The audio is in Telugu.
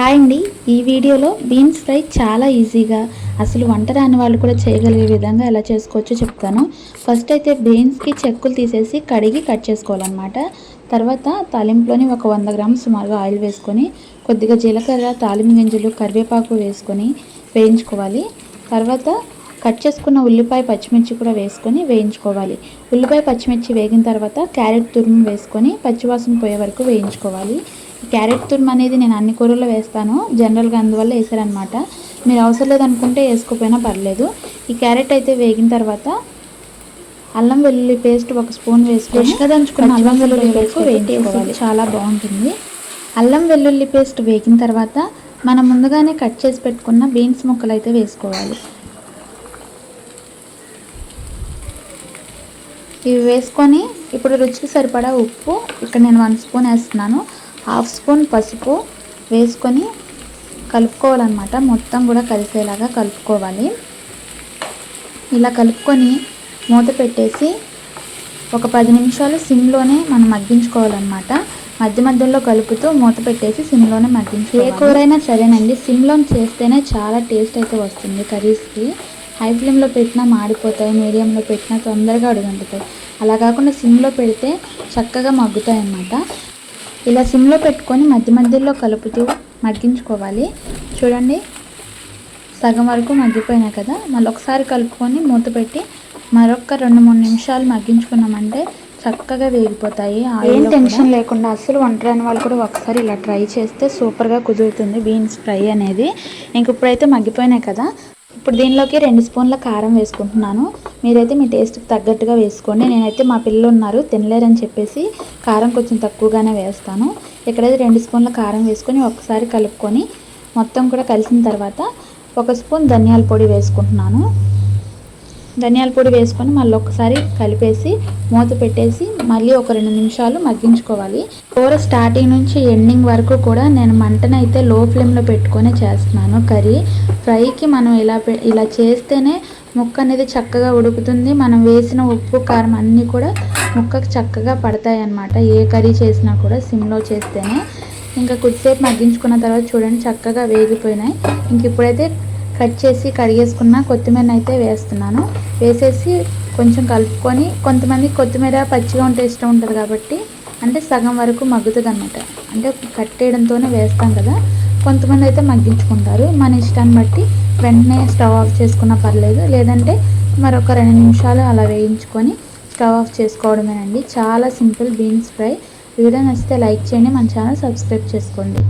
హాయ్ అండి. ఈ వీడియోలో బీన్స్ ఫ్రై చాలా ఈజీగా. అసలు వంట రాని వాళ్ళు కూడా చేయగలిగే విధంగా ఎలా చేసుకోవచ్చో చెప్తాను. ఫస్ట్ అయితే బీన్స్కి చెక్కులు తీసేసి కడిగి కట్ చేసుకోవాలన్నమాట. తర్వాత తాలింపులోని ఒక వంద గ్రామ్ సుమారుగా ఆయిల్ వేసుకొని కొద్దిగా జీలకర్ర తాలింపు గింజలు కరివేపాకు వేసుకొని వేయించుకోవాలి. తర్వాత కట్ చేసుకున్న ఉల్లిపాయ పచ్చిమిర్చి కూడా వేసుకొని వేయించుకోవాలి. ఉల్లిపాయ పచ్చిమిర్చి వేగిన తర్వాత క్యారెట్ తురుము వేసుకొని పచ్చివాసన పోయే వరకు వేయించుకోవాలి. క్యారెట్ తురుము అనేది నేను అన్ని కూరల్లో వేస్తాను. జనరల్గా అందువల్ల వేసారనమాట మీరు అవసరం లేదనుకుంటే వేసుకోపోయినా పర్లేదు. ఈ క్యారెట్ అయితే వేగిన తర్వాత అల్లం వెల్లుల్లి పేస్ట్ ఒక స్పూన్ వేసుకొని దంచుకున్న అల్లం వెల్లుల్లి పేస్ట్ వేయించుకోవాలి. చాలా బాగుంటుంది. అల్లం వెల్లుల్లి పేస్ట్ వేగిన తర్వాత మనం ముందుగానే కట్ చేసి పెట్టుకున్న బీన్స్ ముక్కలు అయితే వేసుకోవాలి. ఇవి వేసుకొని ఇప్పుడు రుచికి సరిపడా ఉప్పు ఇక్కడ నేను వన్ స్పూన్ వేస్తున్నాను. హాఫ్ స్పూన్ పసుపు వేసుకొని కలుపుకోవాలన్నమాట. మొత్తం కూడా కలిసేలాగా కలుపుకోవాలి. ఇలా కలుపుకొని మూత పెట్టేసి ఒక పది నిమిషాలు సిమ్లోనే మనం మగ్గించుకోవాలన్నమాట. మధ్య మధ్యలో కలుపుతూ మూత పెట్టేసి సిమ్లోనే మగ్గించు ఏ కూరైనా సరేనండి. సిమ్లో చేస్తేనే చాలా టేస్ట్ అయితే వస్తుంది కర్రీస్కి. హై ఫ్లేమ్లో పెట్టినా మాడిపోతాయి మీడియంలో పెట్టినా తొందరగా అడుగంటుతాయి. అలా కాకుండా సిమ్లో పెడితే చక్కగా మగ్గుతాయి అన్నమాట ఇలా సిమ్లో పెట్టుకొని మధ్య మధ్యలో కలుపుతూ మగ్గించుకోవాలి. చూడండి సగం వరకు మగ్గిపోయినాయి కదా మళ్ళీ ఒకసారి కలుపుకొని మూత పెట్టి మరొక రెండు మూడు నిమిషాలు మగ్గించుకున్నామంటే చక్కగా వేగిపోతాయి ఏం టెన్షన్ లేకుండా అస్సలు వంట రాని వాళ్ళు కూడా ఒకసారి ఇలా ట్రై చేస్తే సూపర్గా కుదురుతుంది బీన్స్ ఫ్రై అనేది. ఇంక ఇప్పుడైతే మగ్గిపోయినాయి కదా ఇప్పుడు దీనిలోకి రెండు స్పూన్ల కారం వేసుకుంటున్నాను. మీరైతే మీ టేస్ట్కి తగ్గట్టుగా వేసుకోండి. నేనైతే మా పిల్లలు ఉన్నారు తినలేరని చెప్పేసి కారం కొంచెం తక్కువగానే వేస్తాను. ఇక్కడైతే రెండు స్పూన్ల కారం వేసుకొని ఒకసారి కలుపుకొని మొత్తం కూడా కలిసిన తర్వాత ఒక స్పూన్ ధనియాల పొడి వేసుకుంటున్నాను. ధనియాల పొడి వేసుకొని మళ్ళీ ఒకసారి కలిపేసి మూత పెట్టేసి మళ్ళీ ఒక రెండు నిమిషాలు మగ్గించుకోవాలి. కూర స్టార్టింగ్ నుంచి ఎండింగ్ వరకు కూడా నేను మంటనైతే లో ఫ్లేమ్లో పెట్టుకొని చేస్తున్నాను. కర్రీ ఫ్రైకి మనం ఇలా ఇలా చేస్తేనే ముక్క అనేది చక్కగా ఉడుకుతుంది. మనం వేసిన ఉప్పు కారం అన్నీ కూడా ముక్కకు చక్కగా పడతాయి అన్నమాట ఏ కర్రీ చేసినా కూడా సిమ్లో చేస్తేనే. ఇంకా కొద్దిసేపు మగ్గించుకున్న తర్వాత చూడండి చక్కగా వేగిపోయినాయి. ఇంక ఇప్పుడైతే కట్ చేసి కడిగేసుకున్న కొత్తిమీర అయితే వేస్తున్నాను. వేసేసి కొంచెం కలుపుకొని కొంతమంది కొత్తిమీర పచ్చిగా ఉంటే ఇష్టం ఉంటుంది కాబట్టి అంటే సగం వరకు మగ్గుతుంది అనమాట అంటే కట్టేయడంతోనే వేస్తాం కదా. కొంతమంది అయితే మగ్గించుకుంటారు. మన ఇష్టాన్ని బట్టి వెంటనే స్టవ్ ఆఫ్ చేసుకున్నా పర్లేదు. లేదంటే మరొక రెండు నిమిషాలు అలా వేయించుకొని స్టవ్ ఆఫ్ చేసుకోవడమేనండి. చాలా సింపుల్ బీన్స్ ఫ్రై. వీడియో నచ్చితే లైక్ చేయండి. మన ఛానల్ సబ్స్క్రైబ్ చేసుకోండి.